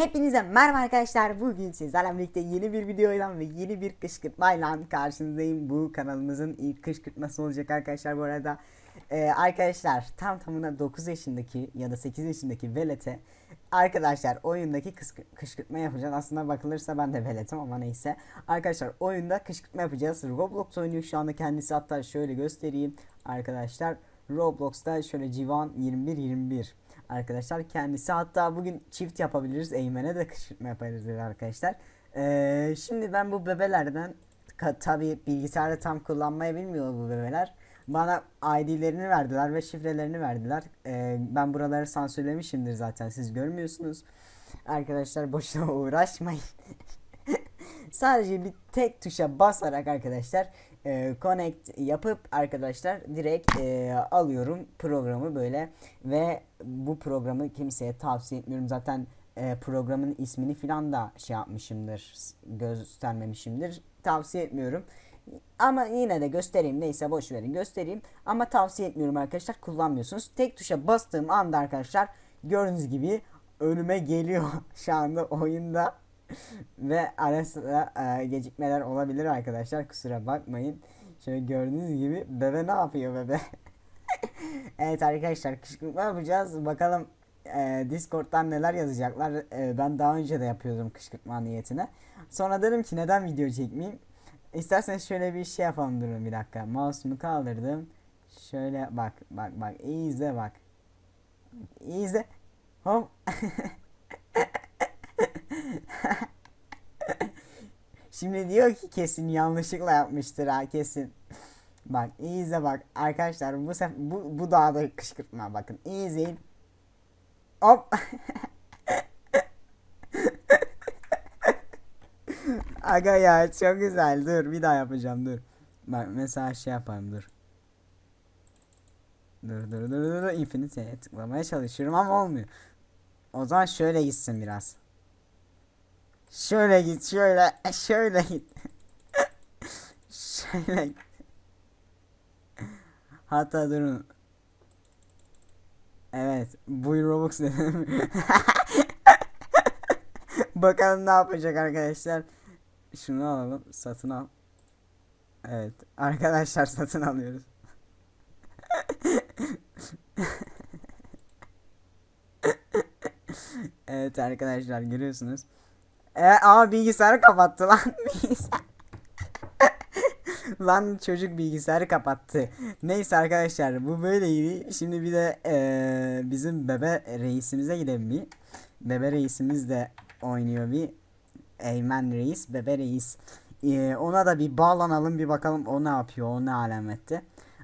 Hepinize merhaba arkadaşlar. Bugün sizlerle birlikte yeni bir videoyla ve yeni bir kışkırtmayla karşınızdayım. Bu kanalımızın ilk kışkırtması olacak arkadaşlar bu arada. Ee, arkadaşlar tam tamına 9 yaşındaki ya da 8 yaşındaki velete arkadaşlar oyundaki kışkırtma yapacağız. Aslında bakılırsa ben de veletim ama neyse. Arkadaşlar oyunda kışkırtma yapacağız. Roblox oynuyor şu anda kendisi hatta şöyle göstereyim arkadaşlar. Roblox'ta şöyle Civan 21 21 arkadaşlar kendisi hatta bugün çift yapabiliriz Eymen'e de kışkırtma yaparız dedi arkadaşlar. Ee, şimdi ben bu bebelerden tabi bilgisayarda tam kullanmayı bilmiyor bu bebeler. Bana ID'lerini verdiler ve şifrelerini verdiler. Ee, ben buraları sansürlemişimdir zaten siz görmüyorsunuz. Arkadaşlar boşuna uğraşmayın. Sadece bir tek tuşa basarak arkadaşlar e, connect yapıp arkadaşlar direkt e, alıyorum programı böyle. Ve bu programı kimseye tavsiye etmiyorum. Zaten e, programın ismini filan da şey yapmışımdır göstermemişimdir. Tavsiye etmiyorum. Ama yine de göstereyim. Neyse boş verin göstereyim. Ama tavsiye etmiyorum arkadaşlar. Kullanmıyorsunuz. Tek tuşa bastığım anda arkadaşlar gördüğünüz gibi önüme geliyor. Şu anda oyunda ve ara sıra e, gecikmeler olabilir arkadaşlar kusura bakmayın. Şöyle gördüğünüz gibi bebe ne yapıyor bebe? evet arkadaşlar kışkırtma yapacağız. Bakalım e, Discord'dan neler yazacaklar. E, ben daha önce de yapıyordum kışkırtma niyetine. Sonra dedim ki neden video çekmeyeyim? İsterseniz şöyle bir şey yapalım durun bir dakika. Mouse'umu kaldırdım. Şöyle bak bak bak iyi izle bak. İyi izle. Hop. Şimdi diyor ki kesin yanlışlıkla yapmıştır ha kesin. Bak iyi izle bak arkadaşlar bu sef bu, bu daha da kışkırtma bakın iyi izleyin. Hop. Aga ya çok güzel dur bir daha yapacağım dur. Bak mesela şey yapalım dur. Dur dur dur dur dur tıklamaya çalışıyorum ama olmuyor. O zaman şöyle gitsin biraz. Şöyle git şöyle şöyle git. şöyle git. Hatta durun. Evet, bu Robux dedim. Bakalım ne yapacak arkadaşlar. Şunu alalım, satın al. Evet, arkadaşlar satın alıyoruz. evet arkadaşlar görüyorsunuz. E, ama bilgisayarı kapattı lan lan çocuk bilgisayarı kapattı. Neyse arkadaşlar bu böyleydi. Şimdi bir de e, bizim bebe reisimize gidelim bir. Bebe reisimiz de oynuyor bir. Eymen reis, bebe reis. E, ona da bir bağlanalım bir bakalım o ne yapıyor, o ne alamette.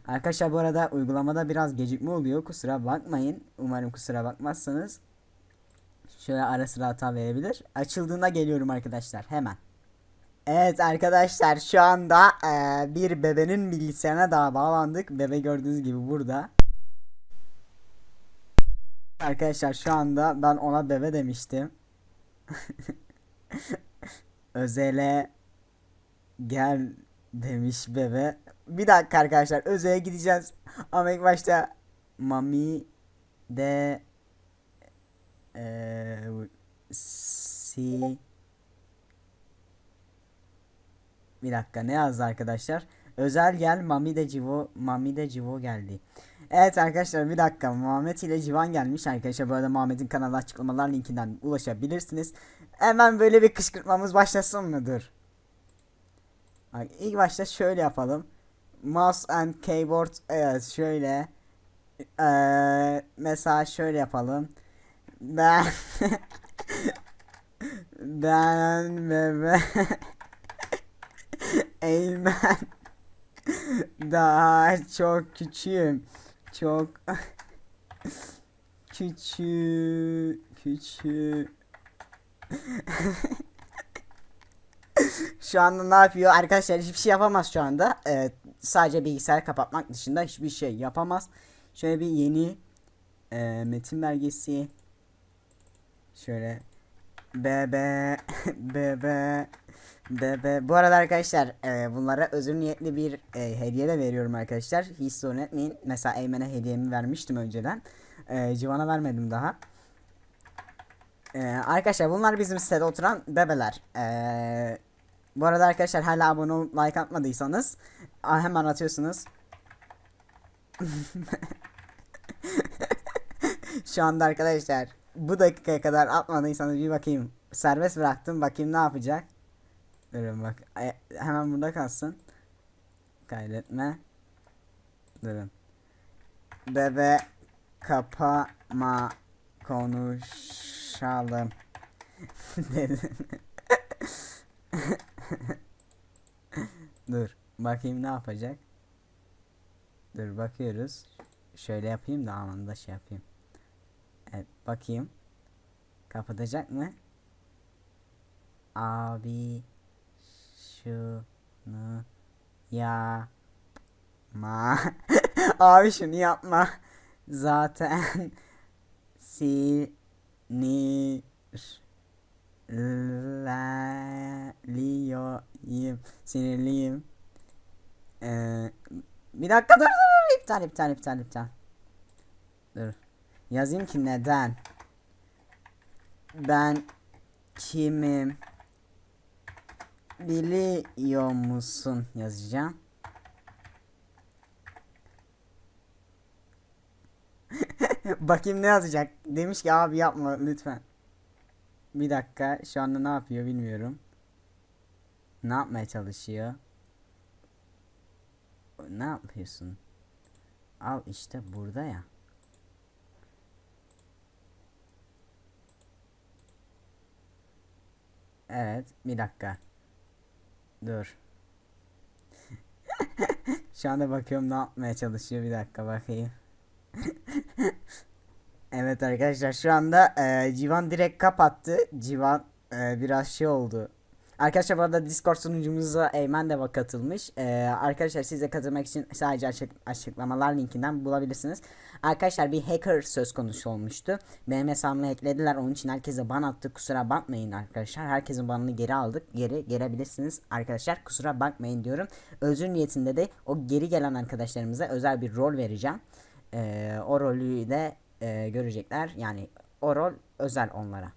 Arkadaşlar bu arada uygulamada biraz gecikme oluyor. Kusura bakmayın. Umarım kusura bakmazsınız. Şöyle ara sıra hata verebilir. Açıldığında geliyorum arkadaşlar hemen. Evet arkadaşlar şu anda eee, bir bebenin bilgisayarına daha bağlandık. Bebe gördüğünüz gibi burada. Arkadaşlar şu anda ben ona bebe demiştim. Özele gel demiş bebe. Bir dakika arkadaşlar Özel'e gideceğiz. Ama ilk başta Mami de si Bir dakika ne yazdı arkadaşlar? Özel gel Mami de Civo Mami de Civo geldi. Evet arkadaşlar bir dakika Muhammed ile Civan gelmiş arkadaşlar bu arada Muhammed'in kanalı açıklamalar linkinden ulaşabilirsiniz. Hemen böyle bir kışkırtmamız başlasın mıdır? Bak ilk başta şöyle yapalım. Mouse and keyboard evet şöyle. Eee mesela şöyle yapalım. Ben ben bebe Eymen daha çok küçüğüm. Çok küçük küçük. şu anda ne yapıyor? Arkadaşlar hiçbir şey yapamaz şu anda. Evet, sadece bilgisayar kapatmak dışında hiçbir şey yapamaz. Şöyle bir yeni e, metin belgesi. Şöyle bebe bebe bebe. Bu arada arkadaşlar e, bunlara özür niyetli bir e, hediye de veriyorum arkadaşlar. Hiç sorun etmeyin. Mesela Eymen'e hediyemi vermiştim önceden. E, Civan'a vermedim daha. Ee, arkadaşlar bunlar bizim sitede oturan bebeler. Ee, bu arada arkadaşlar hala abone olup like atmadıysanız hemen atıyorsunuz. Şu anda arkadaşlar bu dakikaya kadar atmadıysanız bir bakayım. Serbest bıraktım bakayım ne yapacak. Durun bak. Ay- hemen burada kalsın. Kaydetme. Durun. Bebe kapama konuşalım. Dedim. Dur. Bakayım ne yapacak. Dur bakıyoruz. Şöyle yapayım da anında şey yapayım. Bakayım. Kapatacak mı? Abi şunu yapma. Abi şunu yapma. Zaten sinirliyim. Sinirliyim. Ee, bir dakika dur dur dur. İptal iptal iptal iptal. Dur. Yazayım ki neden? Ben kimim? Biliyor musun yazacağım. Bakayım ne yazacak. Demiş ki abi yapma lütfen. Bir dakika şu anda ne yapıyor bilmiyorum. Ne yapmaya çalışıyor? Ne yapıyorsun? Al işte burada ya. Evet bir dakika. Dur. Şu anda bakıyorum ne yapmaya çalışıyor bir dakika bakayım. evet arkadaşlar şu anda e, Civan direkt kapattı. Civan e, biraz şey oldu. Arkadaşlar bu arada Discord sunucumuza Eymen de katılmış. E, arkadaşlar siz de katılmak için sadece açık, açıklamalar linkinden bulabilirsiniz. Arkadaşlar bir hacker söz konusu olmuştu. Benim hesabımı hacklediler. Onun için herkese ban attık. Kusura bakmayın arkadaşlar. Herkesin banını geri aldık. Geri gelebilirsiniz arkadaşlar. Kusura bakmayın diyorum. Özür niyetinde de o geri gelen arkadaşlarımıza özel bir rol vereceğim. Ee, o rolü de e, görecekler. Yani o rol özel onlara.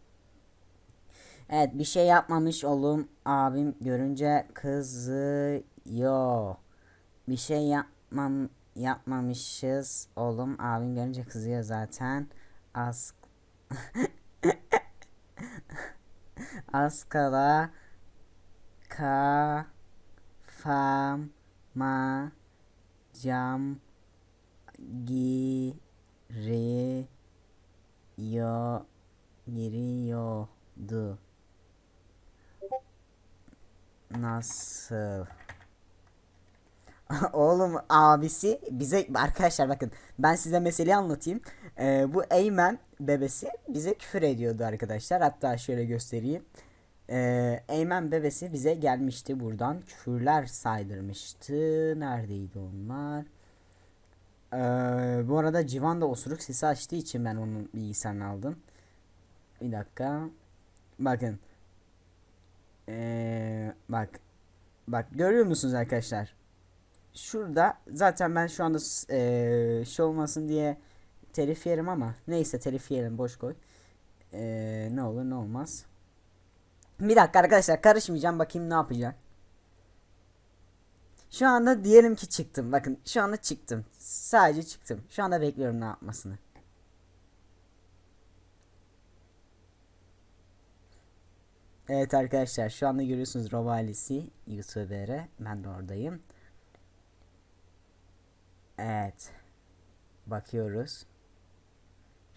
Evet bir şey yapmamış oğlum abim görünce kızıyor. Bir şey yapmam yapmamışız oğlum abim görünce kızıyor zaten. Az Az kala kafama cam giriyor giriyordu. Nasıl? Oğlum abisi bize arkadaşlar bakın ben size meseleyi anlatayım. Ee, bu Eymen bebesi bize küfür ediyordu arkadaşlar. Hatta şöyle göstereyim. Ee, Eymen bebesi bize gelmişti buradan küfürler saydırmıştı. Neredeydi onlar? Ee, bu arada Civan da osuruk sesi açtığı için ben onun bilgisayarını aldım. Bir dakika. Bakın. Ee, bak. Bak görüyor musunuz arkadaşlar? Şurada zaten ben şu anda ee, şey olmasın diye telif yerim ama neyse telif yerim boş koy. Ee, ne olur ne olmaz. Bir dakika arkadaşlar karışmayacağım bakayım ne yapacak. Şu anda diyelim ki çıktım. Bakın şu anda çıktım. Sadece çıktım. Şu anda bekliyorum ne yapmasını. Evet arkadaşlar şu anda görüyorsunuz Robalisi YouTuber'e. Ben de oradayım. Evet. Bakıyoruz.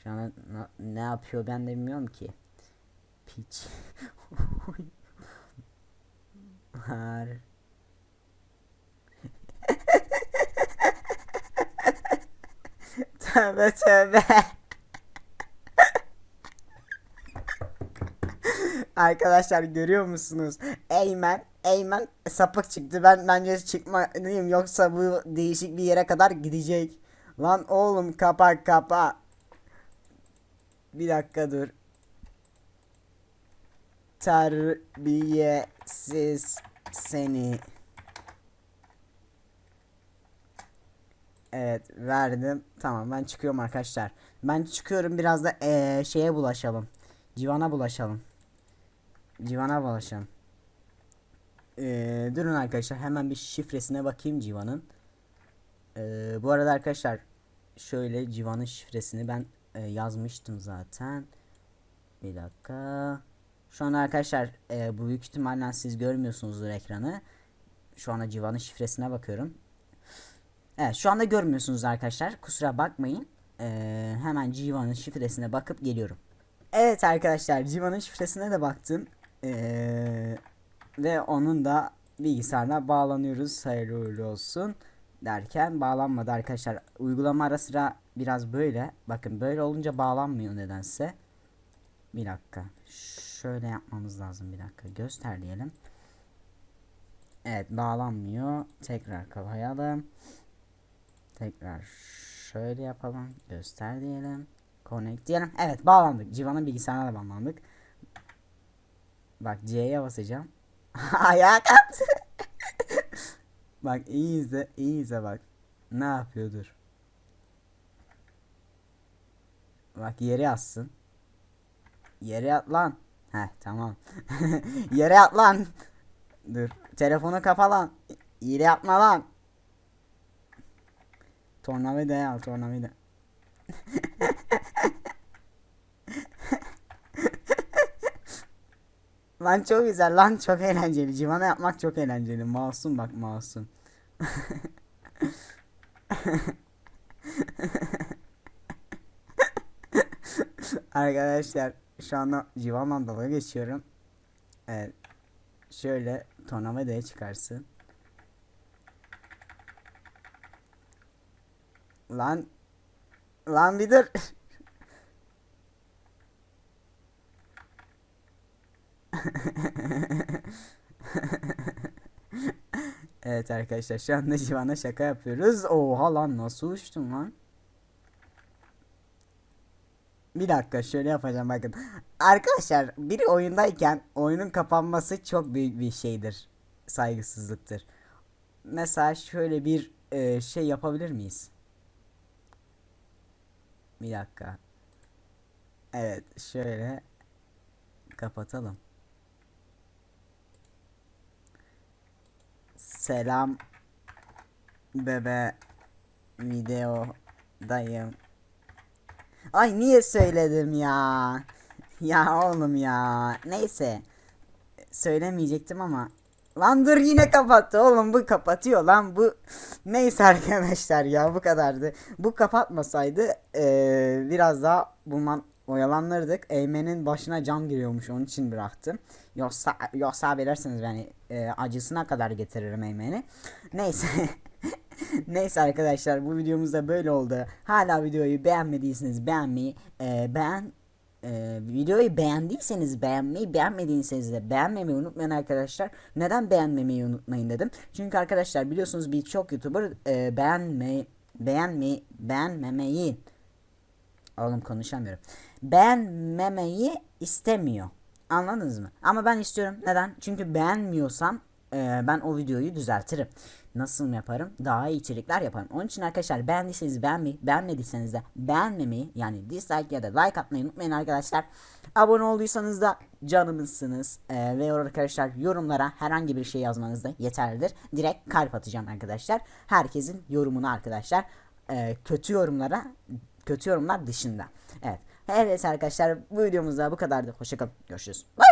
Şu an ne yapıyor ben de bilmiyorum ki. Piç. Har. tövbe tövbe. Arkadaşlar görüyor musunuz? Eymen, Eymen sapık çıktı. Ben bence çıkmalıyım yoksa bu değişik bir yere kadar gidecek. Lan oğlum kapa kapa. Bir dakika dur. Terbiyesiz seni. Evet verdim. Tamam ben çıkıyorum arkadaşlar. Ben çıkıyorum biraz da ee, şeye bulaşalım. Civan'a bulaşalım. Civan'a bulaşalım. Ee, durun arkadaşlar hemen bir şifresine bakayım Civan'ın. Ee, bu arada arkadaşlar şöyle Civan'ın şifresini ben e, yazmıştım zaten. Bir dakika. Şu an arkadaşlar e, bu büyük ihtimalle siz görmüyorsunuzdur ekranı. Şu anda Civan'ın şifresine bakıyorum. Evet şu anda görmüyorsunuz arkadaşlar. Kusura bakmayın. Ee, hemen Civan'ın şifresine bakıp geliyorum. Evet arkadaşlar Civan'ın şifresine de baktım. Ee, ve onun da bilgisayarına bağlanıyoruz. Hayırlı uğurlu olsun derken bağlanmadı arkadaşlar. Uygulama ara sıra biraz böyle. Bakın böyle olunca bağlanmıyor nedense. Bir dakika. Şöyle yapmamız lazım bir dakika. Göster diyelim. Evet bağlanmıyor. Tekrar kapayalım. Tekrar şöyle yapalım. Göster diyelim. Connect diyelim. Evet bağlandık. Civan'ın bilgisayarına da bağlandık. Bak C'ye basacağım. Ayağa kalktı. bak iyi izle. iyi izle bak. Ne yapıyordur. Bak yere atsın. Yere at lan. Heh tamam. yere at lan. Dur. Telefonu kapa lan. Yere atma lan. Tornavida al tornavida. Lan çok güzel lan çok eğlenceli. Civana yapmak çok eğlenceli. Masum bak masum. Arkadaşlar şu anda Civan'la dalga geçiyorum. Evet. Şöyle tornavidayı çıkarsın. Lan lan bir dur. Evet arkadaşlar şu anda Civan'a şaka yapıyoruz. Oha lan nasıl uçtun lan? Bir dakika şöyle yapacağım bakın. Arkadaşlar biri oyundayken oyunun kapanması çok büyük bir şeydir. Saygısızlıktır. Mesela şöyle bir e, şey yapabilir miyiz? Bir dakika. Evet şöyle kapatalım. Selam bebe videodayım. Ay niye söyledim ya? Ya oğlum ya. Neyse. Söylemeyecektim ama. Lan dur yine kapattı oğlum bu kapatıyor lan bu. Neyse arkadaşlar ya bu kadardı. Bu kapatmasaydı eee, biraz daha bundan oyalanırdık. Eymen'in başına cam giriyormuş onun için bıraktım. Yoksa yoksa bilirsiniz beni eee, acısına kadar getiririm Eymen'i. Neyse. Neyse arkadaşlar bu videomuz da böyle oldu. Hala videoyu beğenmediyseniz beğenmeyi, e, beğen e, videoyu beğendiyseniz beğenmeyi, beğenmediyseniz de beğenmemeyi unutmayın arkadaşlar. Neden beğenmemeyi unutmayın dedim. Çünkü arkadaşlar biliyorsunuz birçok YouTuber e, beğenmeyi, beğenmeyi, beğenmemeyi Oğlum konuşamıyorum. Beğenmemeyi istemiyor. Anladınız mı? Ama ben istiyorum. Neden? Çünkü beğenmiyorsam e, ben o videoyu düzeltirim. Nasıl yaparım? Daha iyi içerikler yaparım. Onun için arkadaşlar beğendiyseniz beğenmeyi, beğenmediyseniz de beğenmemeyi yani dislike ya da like atmayı unutmayın arkadaşlar. Abone olduysanız da canımızsınız. E, ve arkadaşlar yorumlara herhangi bir şey yazmanız da yeterlidir. Direkt kalp atacağım arkadaşlar. Herkesin yorumunu arkadaşlar e, kötü yorumlara kötü yorumlar dışında. Evet. Evet arkadaşlar bu videomuzda bu kadardı. Hoşçakalın. Görüşürüz. Bye.